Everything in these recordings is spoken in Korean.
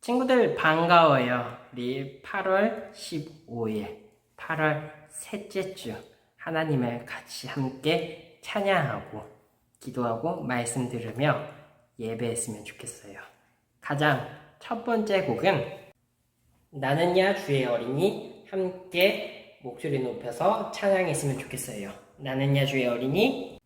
친구들 반가워요. 우리 8월 15일, 8월 셋째 주 하나님을 같이 함께 찬양하고 기도하고 말씀 들으며 예배했으면 좋겠어요. 가장 첫 번째 곡은 나는야 주의 어린이 함께 목소리 높여서 찬양했으면 좋겠어요. 나는야 주의 어린이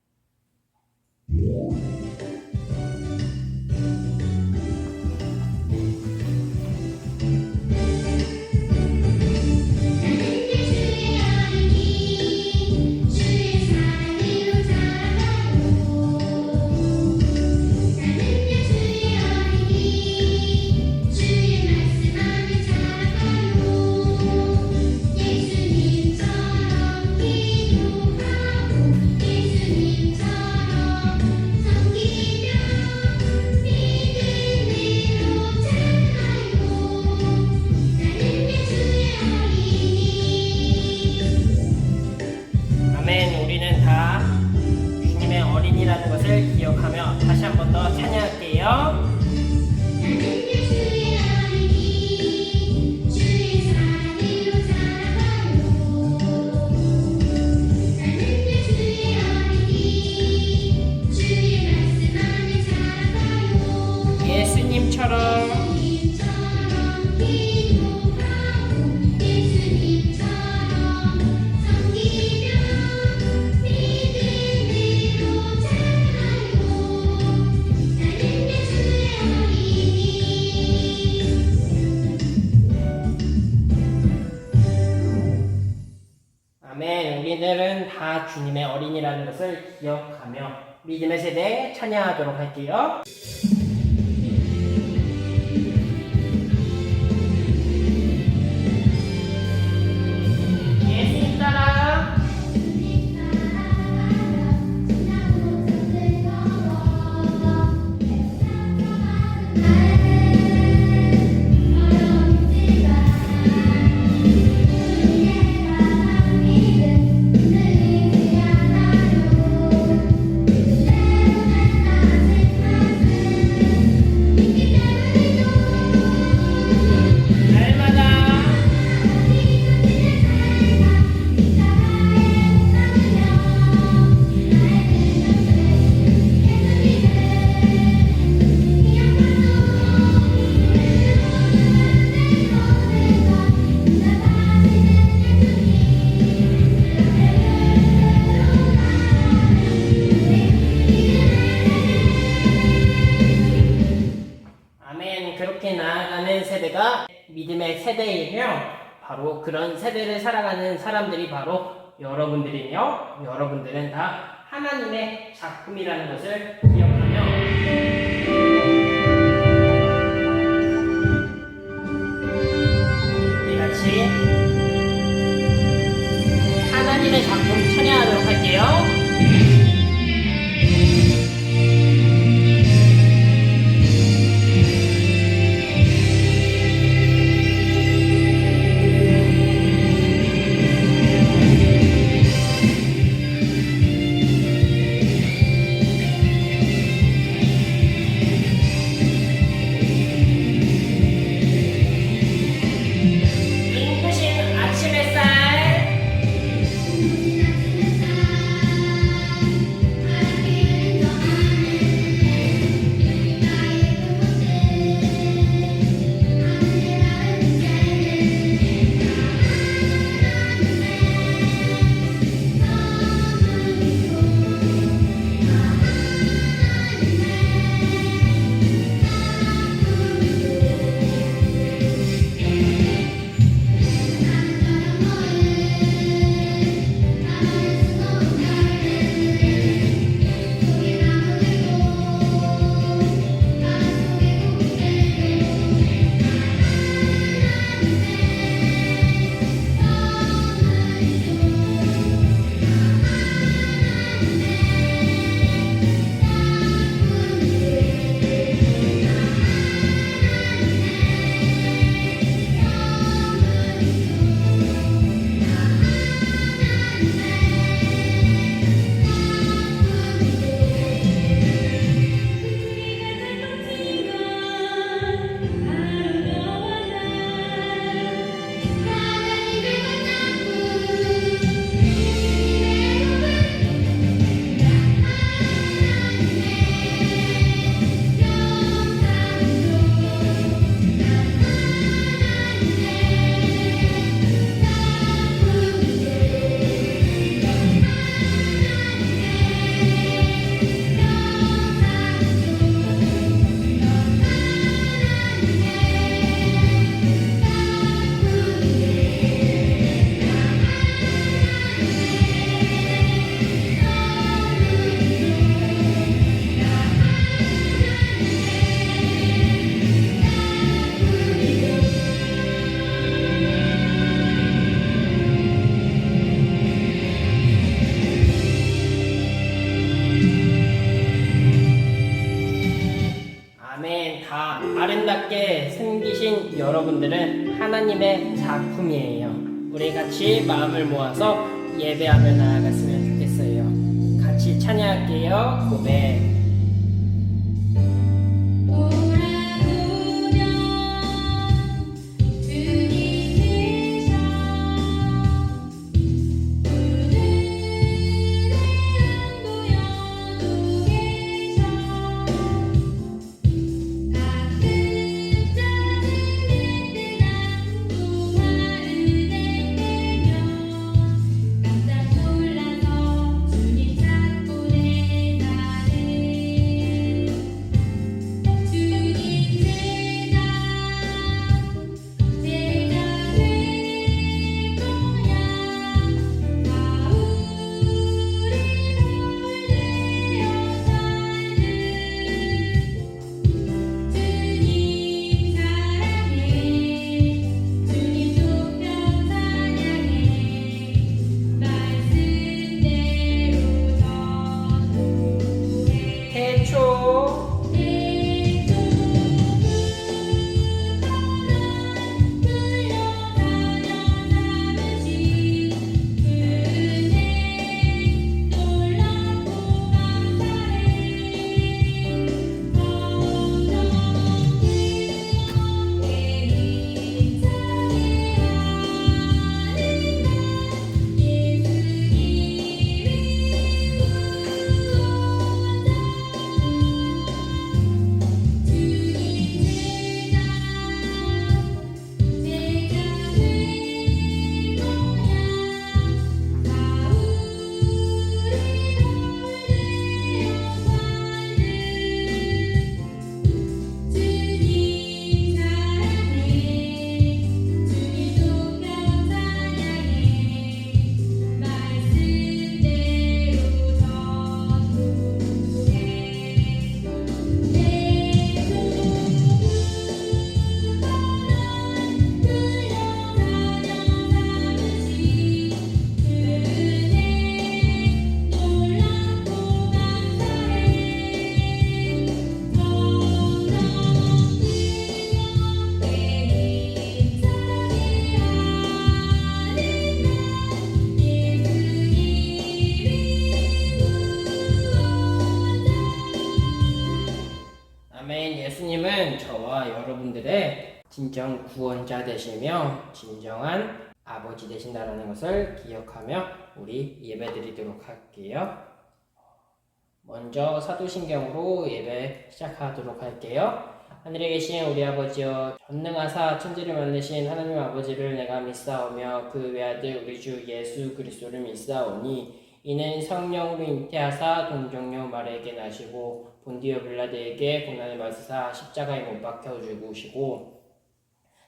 주님의 어린이라는 것을 기억하며 믿음의 세대 찬양하도록 할게요. 여러분들은 다 하나님의 작품이라는 것을 기억하며 하나님의 작품이에요. 우리 같이 마음을 모아서 예배하며 나아갔으면 좋겠어요. 같이 찬양할게요. 고백. 구원자 되시며 진정한 아버지 되신다라는 것을 기억하며 우리 예배드리도록 할게요. 먼저 사도신경으로 예배 시작하도록 할게요. 하늘에 계신 우리 아버지여 전능하사 천지를 만드신 하나님 아버지를 내가 믿사오며 그 외아들 우리 주 예수 그리스도를 믿사오니 이는 성령으로 잉태하사 동정녀 마리에게 나시고 본디오 빌라드에게 고난을 받으사 십자가에 못 박혀 죽으시고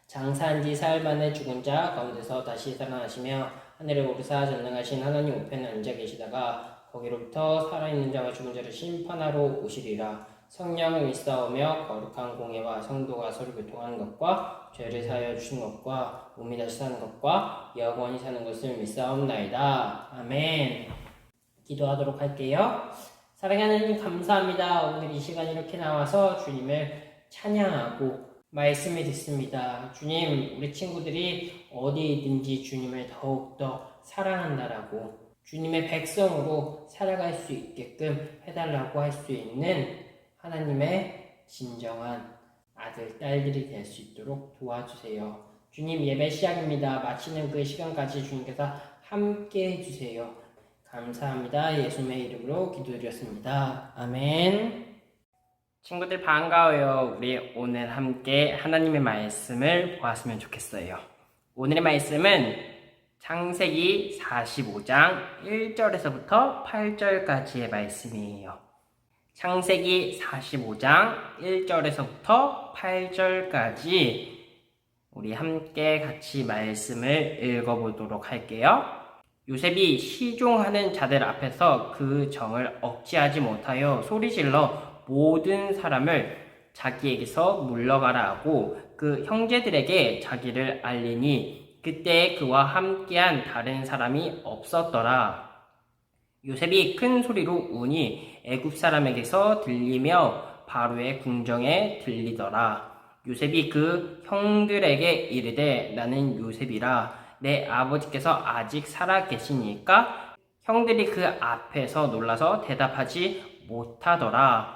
장사한 지 사흘 만에 죽은 자 가운데서 다시 살아나시며 하늘에 오르사 전능하신 하나님 우편에 앉아 계시다가 거기로부터 살아있는 자와 죽은 자를 심판하러 오시리라. 성령을 믿사오며 거룩한 공예와 성도가 서로 교통하는 것과 죄를 사하여 주신 것과 몸이 다시 사는 것과 영원히 사는 것을 믿사옵나이다. 아멘. 기도하도록 할게요. 사랑하는 하나님 감사합니다. 오늘 이 시간 이렇게 나와서 주님을 찬양하고 말씀이 듣습니다. 주님, 우리 친구들이 어디든지 주님을 더욱더 사랑한다라고 주님의 백성으로 살아갈 수 있게끔 해달라고 할 수 있는 하나님의 진정한 아들, 딸들이 될 수 있도록 도와주세요. 주님 예배 시작입니다. 마치는 그 시간까지 주님께서 함께 해주세요. 감사합니다. 예수님의 이름으로 기도드렸습니다. 아멘. 친구들 반가워요. 우리 오늘 함께 하나님의 말씀을 보았으면 좋겠어요. 오늘의 말씀은 창세기 45장 1절에서부터 8절까지의 말씀이에요. 창세기 45장 1절에서부터 8절까지 우리 함께 같이 말씀을 읽어보도록 할게요. 요셉이 시종하는 자들 앞에서 그 정을 억제하지 못하여 소리질러 모든 사람을 자기에게서 물러가라 하고 그 형제들에게 자기를 알리니 그때 그와 함께한 다른 사람이 없었더라. 요셉이 큰 소리로 우니 애굽 사람에게서 들리며 바로의 궁정에 들리더라. 요셉이 그 형들에게 이르되 나는 요셉이라 내 아버지께서 아직 살아 계시니까 형들이 그 앞에서 놀라서 대답하지 못하더라.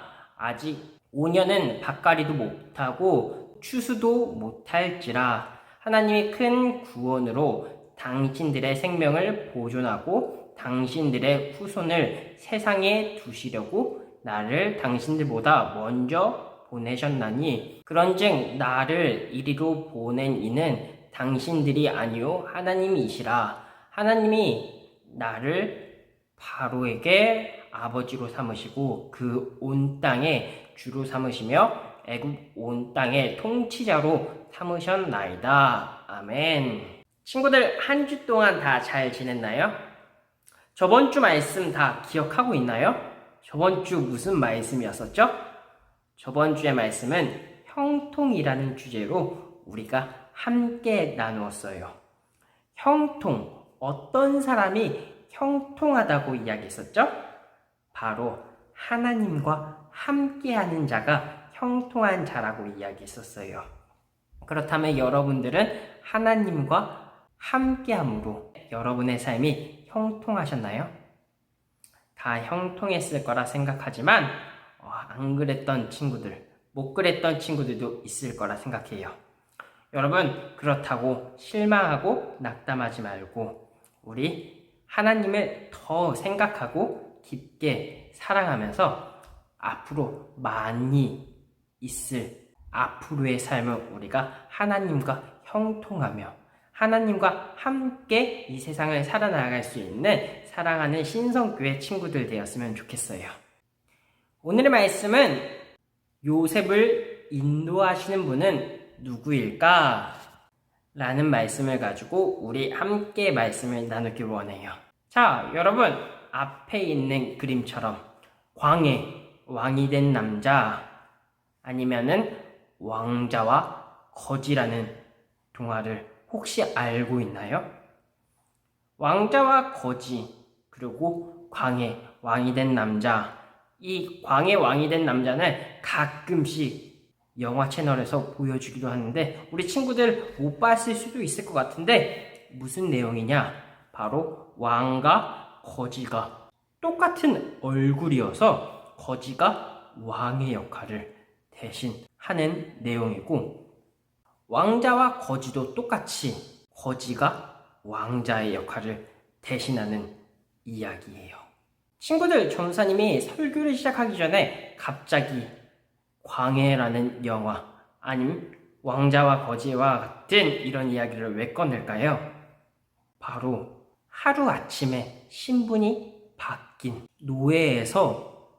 아직 5년은 밭가리도 못하고 추수도 못할지라 하나님이 큰 구원으로 당신들의 생명을 보존하고 당신들의 후손을 세상에 두시려고 나를 당신들보다 먼저 보내셨나니 그런즉 나를 이리로 보낸 이는 당신들이 아니요 하나님이시라. 하나님이 나를 바로에게 아버지로 삼으시고 그 온 땅에 주로 삼으시며 애굽 온 땅의 통치자로 삼으셨나이다. 아멘. 친구들 한 주 동안 다 잘 지냈나요? 저번 주 말씀 다 기억하고 있나요? 저번 주 무슨 말씀이었었죠? 저번 주의 말씀은 형통이라는 주제로 우리가 함께 나누었어요. 형통, 어떤 사람이 형통하다고 이야기했었죠? 바로 하나님과 함께하는 자가 형통한 자라고 이야기했었어요. 그렇다면 여러분들은 하나님과 함께함으로 여러분의 삶이 형통하셨나요? 다 형통했을 거라 생각하지만 어, 안 그랬던 친구들, 못 그랬던 친구들도 있을 거라 생각해요. 여러분 그렇다고 실망하고 낙담하지 말고 우리 하나님을 더 생각하고 깊게 사랑하면서 앞으로 많이 있을 앞으로의 삶을 우리가 하나님과 형통하며 하나님과 함께 이 세상을 살아나갈 수 있는 사랑하는 신성교회 친구들 되었으면 좋겠어요. 오늘의 말씀은 요셉을 인도하시는 분은 누구일까? 라는 말씀을 가지고 우리 함께 말씀을 나누길 원해요. 자, 여러분, 앞에 있는 그림처럼 광해, 왕이 된 남자, 아니면은 왕자와 거지라는 동화를 혹시 알고 있나요? 왕자와 거지, 그리고 광해, 왕이 된 남자. 이 광해 왕이 된 남자는 가끔씩 영화 채널에서 보여주기도 하는데 우리 친구들 못 봤을 수도 있을 것 같은데 무슨 내용이냐? 바로 왕과 거지가 똑같은 얼굴이어서 거지가 왕의 역할을 대신 하는 내용이고 왕자와 거지도 똑같이 거지가 왕자의 역할을 대신하는 이야기예요. 친구들, 전사님이 설교를 시작하기 전에 갑자기 광해라는 영화 아니면 왕자와 거지와 같은 이런 이야기를 왜 꺼낼까요? 바로 하루아침에 신분이 바뀐 노예에서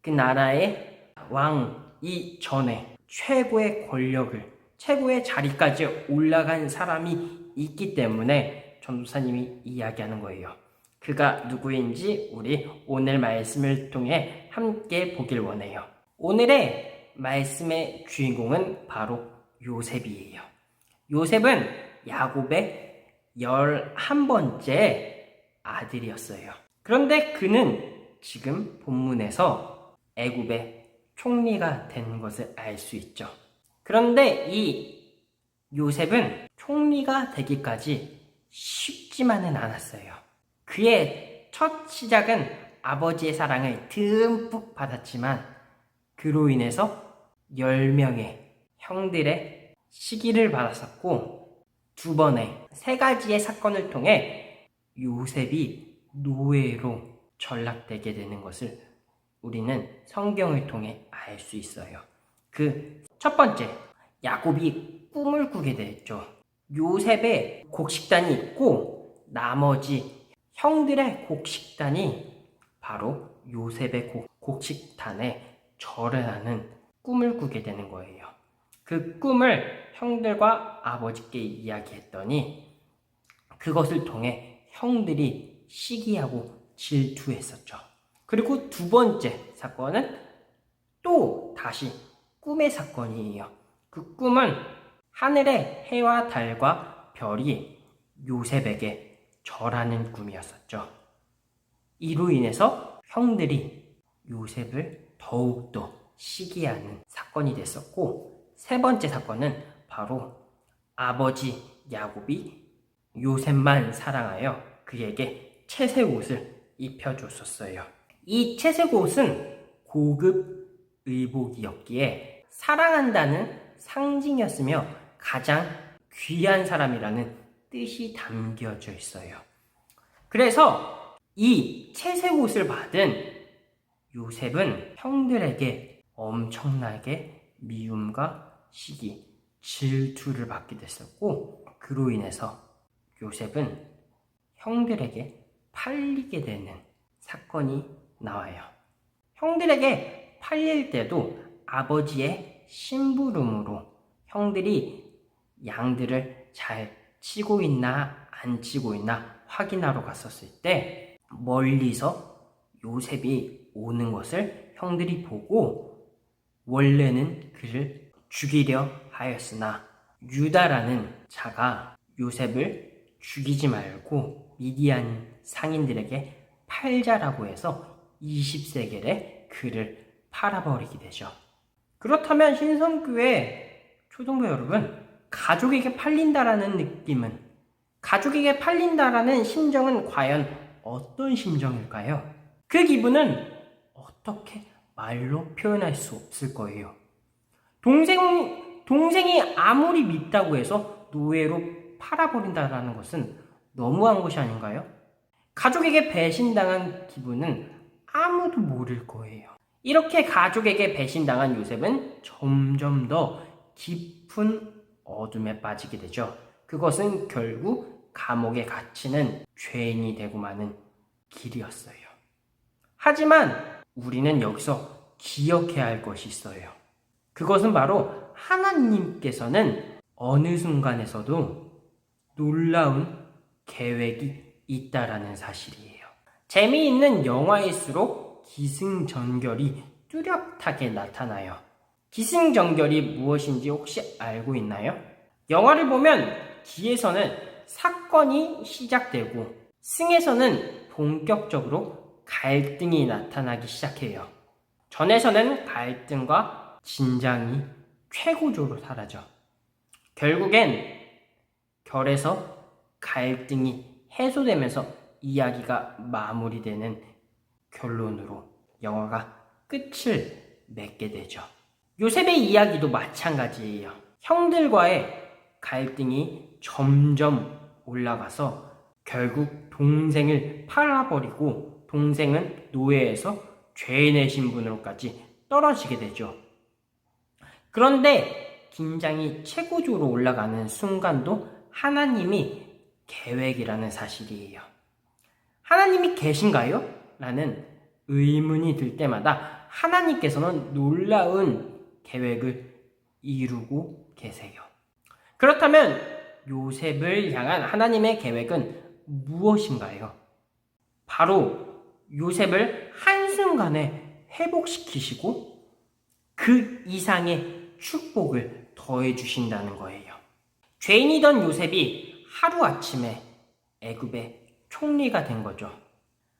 그 나라의 왕이 전에 최고의 권력을 최고의 자리까지 올라간 사람이 있기 때문에 전도사님이 이야기하는 거예요. 그가 누구인지 우리 오늘 말씀을 통해 함께 보길 원해요. 오늘의 말씀의 주인공은 바로 요셉이에요. 요셉은 야곱의 열한 번째 아들이었어요. 그런데 그는 지금 본문에서 애굽의 총리가 된 것을 알 수 있죠. 그런데 이 요셉은 총리가 되기까지 쉽지만은 않았어요. 그의 첫 시작은 아버지의 사랑을 듬뿍 받았지만 그로 인해서 10명의 형들의 시기를 받았었고 두 번의 세 가지의 사건을 통해 요셉이 노예로 전락되게 되는 것을 우리는 성경을 통해 알 수 있어요. 그 첫 번째, 야곱이 꿈을 꾸게 됐죠. 요셉의 곡식단이 있고 나머지 형들의 곡식단이 바로 요셉의 곡, 곡식단에 절을 하는 꿈을 꾸게 되는 거예요. 그 꿈을 형들과 아버지께 이야기했더니 그것을 통해 형들이 시기하고 질투했었죠. 그리고 두 번째 사건은 또 다시 꿈의 사건이에요. 그 꿈은 하늘의 해와 달과 별이 요셉에게 절하는 꿈이었었죠. 이로 인해서 형들이 요셉을 더욱더 시기하는 사건이 됐었고, 세 번째 사건은 바로 아버지 야곱이 요셉만 사랑하여 그에게 채색 옷을 입혀줬었어요. 이 채색 옷은 고급 의복이었기에 사랑한다는 상징이었으며 가장 귀한 사람이라는 뜻이 담겨져 있어요. 그래서 이 채색 옷을 받은 요셉은 형들에게 엄청나게 미움과 시기, 질투를 받게 됐었고, 그로 인해서 요셉은 형들에게 팔리게 되는 사건이 나와요. 형들에게 팔릴 때도 아버지의 심부름으로 형들이 양들을 잘 치고 있나 안 치고 있나 확인하러 갔었을 때 멀리서 요셉이 오는 것을 형들이 보고 원래는 그를 죽이려 하였으나 유다라는 자가 요셉을 죽이지 말고 미디안 상인들에게 팔자라고 해서 20세겔에 그를 팔아버리게 되죠. 그렇다면 신성교회 초등부 여러분, 가족에게 팔린다라는 느낌은, 가족에게 팔린다라는 심정은 과연 어떤 심정일까요? 그 기분은 어떻게 말로 표현할 수 없을 거예요. 동생, 동생이 아무리 밉다고 해서 노예로 팔아버린다라는 것은 너무한 것이 아닌가요? 가족에게 배신당한 기분은 아무도 모를 거예요. 이렇게 가족에게 배신당한 요셉은 점점 더 깊은 어둠에 빠지게 되죠. 그것은 결국 감옥에 갇히는 죄인이 되고 마는 길이었어요. 하지만 우리는 여기서 기억해야 할 것이 있어요. 그것은 바로 하나님께서는 어느 순간에서도 놀라운 계획이 있다라는 사실이에요. 재미있는 영화일수록 기승전결이 뚜렷하게 나타나요. 기승전결이 무엇인지 혹시 알고 있나요? 영화를 보면 기에서는 사건이 시작되고 승에서는 본격적으로 갈등이 나타나기 시작해요. 전에서는 갈등과 진장이 최고조로 달하죠. 결국엔 결에서 갈등이 해소되면서 이야기가 마무리되는 결론으로 영화가 끝을 맺게 되죠. 요셉의 이야기도 마찬가지예요. 형들과의 갈등이 점점 올라가서 결국 동생을 팔아버리고 동생은 노예에서 죄인의 신분으로까지 떨어지게 되죠. 그런데 긴장이 최고조로 올라가는 순간도 하나님이 계획이라는 사실이에요. 하나님이 계신가요? 라는 의문이 들 때마다 하나님께서는 놀라운 계획을 이루고 계세요. 그렇다면 요셉을 향한 하나님의 계획은 무엇인가요? 바로 요셉을 한순간에 회복시키시고 그 이상의 축복을 더해 주신다는 거예요. 죄인이던 요셉이 하루아침에 애굽의 총리가 된 거죠.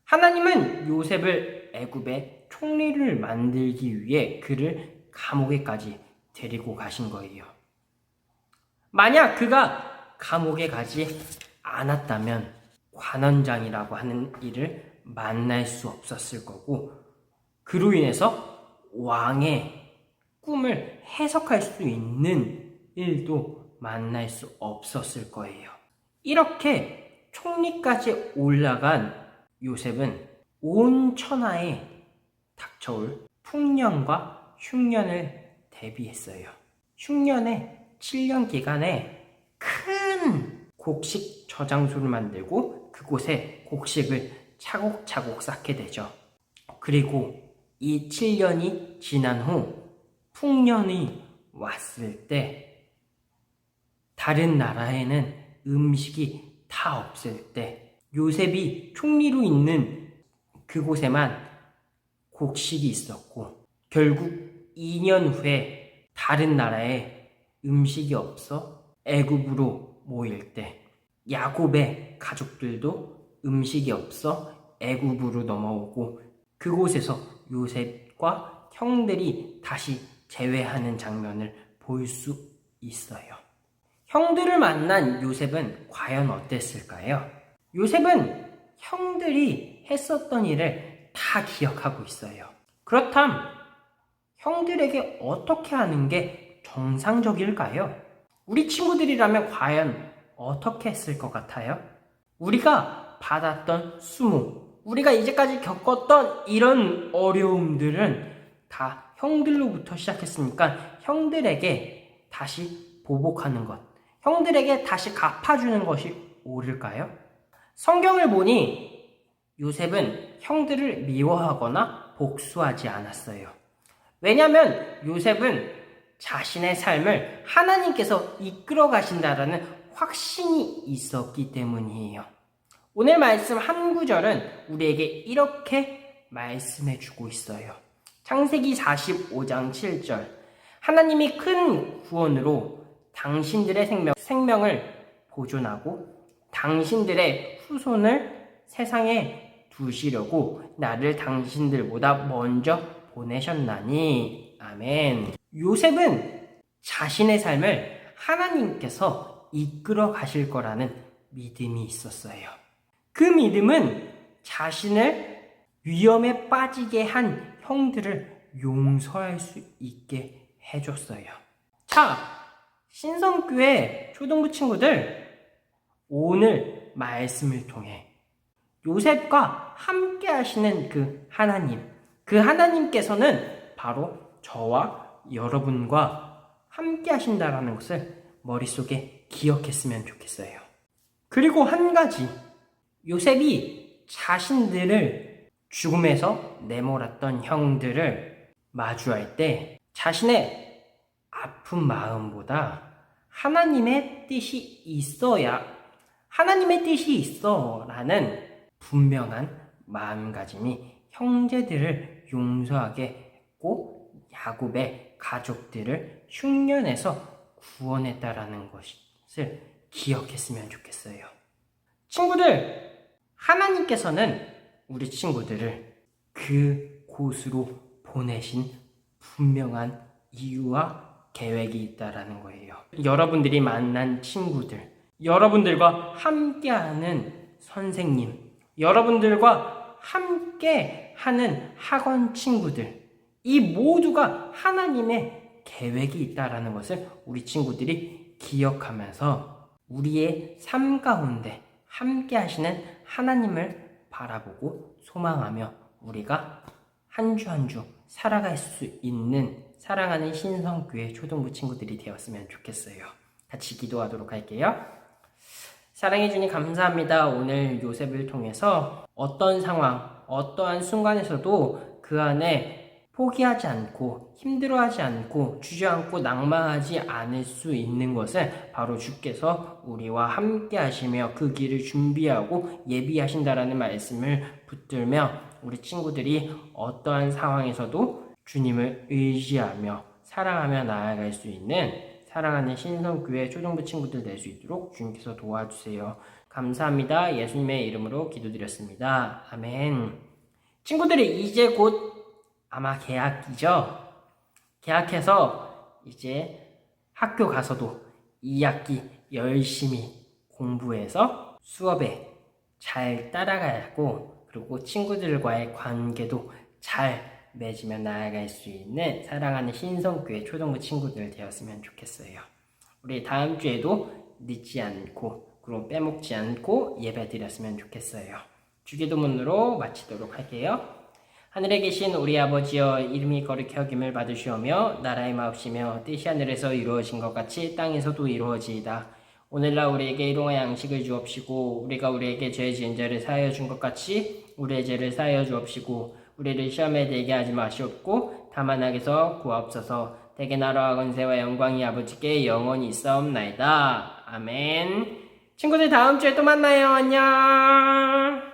하나님은 요셉을 애굽의 총리를 만들기 위해 그를 감옥에까지 데리고 가신 거예요. 만약 그가 감옥에 가지 않았다면 관원장이라고 하는 일을 만날 수 없었을 거고 그로 인해서 왕의 꿈을 해석할 수 있는 일도 만날 수 없었을 거예요. 이렇게 총리까지 올라간 요셉은 온 천하에 닥쳐올 풍년과 흉년을 대비했어요. 흉년의 7년 기간에 큰 곡식 저장소를 만들고 그곳에 곡식을 차곡차곡 쌓게 되죠. 그리고 이 7년이 지난 후 풍년이 왔을 때 다른 나라에는 음식이 다 없을 때 요셉이 총리로 있는 그곳에만 곡식이 있었고 결국 2년 후에 다른 나라에 음식이 없어 애굽으로 모일 때 야곱의 가족들도 음식이 없어 애굽으로 넘어오고 그곳에서 요셉과 형들이 다시 재회하는 장면을 볼 수 있어요. 형들을 만난 요셉은 과연 어땠을까요? 요셉은 형들이 했었던 일을 다 기억하고 있어요. 그렇담 형들에게 어떻게 하는 게 정상적일까요? 우리 친구들이라면 과연 어떻게 했을 것 같아요? 우리가 받았던 수모, 우리가 이제까지 겪었던 이런 어려움들은 다 형들로부터 시작했으니까 형들에게 다시 보복하는 것, 형들에게 다시 갚아주는 것이 옳을까요? 성경을 보니 요셉은 형들을 미워하거나 복수하지 않았어요. 왜냐하면 요셉은 자신의 삶을 하나님께서 이끌어 가신다라는 확신이 있었기 때문이에요. 오늘 말씀 한 구절은 우리에게 이렇게 말씀해 주고 있어요. 창세기 45장 7절. 하나님이 큰 구원으로 당신들의 생명, 생명을 보존하고 당신들의 후손을 세상에 두시려고 나를 당신들보다 먼저 보내셨나니. 아멘. 요셉은 자신의 삶을 하나님께서 이끌어 가실 거라는 믿음이 있었어요. 그 믿음은 자신을 위험에 빠지게 한 형들을 용서할 수 있게 해줬어요. 자, 신성교회 초등부 친구들, 오늘 말씀을 통해 요셉과 함께 하시는 그 하나님, 그 하나님께서는 바로 저와 여러분과 함께 하신다라는 것을 머릿속에 기억했으면 좋겠어요. 그리고 한 가지, 요셉이 자신들을 죽음에서 내몰았던 형들을 마주할 때 자신의 아픈 마음보다 하나님의 뜻이 있어야 하나님의 뜻이 있어 라는 분명한 마음가짐이 형제들을 용서하게 했고 야곱의 가족들을 흉년에서 구원했다라는 것을 기억했으면 좋겠어요. 친구들, 하나님께서는 우리 친구들을 그 곳으로 보내신 분명한 이유와 계획이 있다라는 거예요. 여러분들이 만난 친구들, 여러분들과 함께하는 선생님, 여러분들과 함께 하는 학원 친구들, 이 모두가 하나님의 계획이 있다라는 것을 우리 친구들이 기억하면서 우리의 삶 가운데 함께 하시는 하나님을 바라보고 소망하며 우리가 한 주 한주 살아갈 수 있는 사랑하는 신성교회 초등부 친구들이 되었으면 좋겠어요. 같이 기도하도록 할게요. 사랑해 주님 감사합니다. 오늘 요셉을 통해서 어떤 상황, 어떠한 순간에서도 그 안에 포기하지 않고 힘들어하지 않고 주저앉고 낭망하지 않을 수 있는 것은 바로 주께서 우리와 함께 하시며 그 길을 준비하고 예비하신다라는 말씀을 붙들며 우리 친구들이 어떠한 상황에서도 주님을 의지하며 사랑하며 나아갈 수 있는 사랑하는 신성교회 초등부 친구들 될 수 있도록 주님께서 도와주세요. 감사합니다. 예수님의 이름으로 기도드렸습니다. 아멘. 친구들이 이제 곧 아마 개학이죠. 개학해서 이제 학교 가서도 2학기 열심히 공부해서 수업에 잘 따라가야 하고 그리고 친구들과의 관계도 잘 맺으며 나아갈 수 있는 사랑하는 신성교회 초등부 친구들 되었으면 좋겠어요. 우리 다음 주에도 늦지 않고 그리고 빼먹지 않고 예배 드렸으면 좋겠어요. 주기도문으로 마치도록 할게요. 하늘에 계신 우리 아버지여 이름이 거룩히 여김을 받으시오며 나라의 마옵시며 뜻이 하늘에서 이루어진 것 같이 땅에서도 이루어지이다. 오늘날 우리에게 일용할 양식을 주옵시고 우리가 우리에게 죄 지은 자를 사하여 준 것 같이 우리의 죄를 사하여 주옵시고 우리를 시험에 들게 하지 마시옵고 다만 악에서 구하옵소서 대개 나라와 권세와 영광이 아버지께 영원히 있사옵나이다. 아멘. 친구들 다음 주에 또 만나요. 안녕.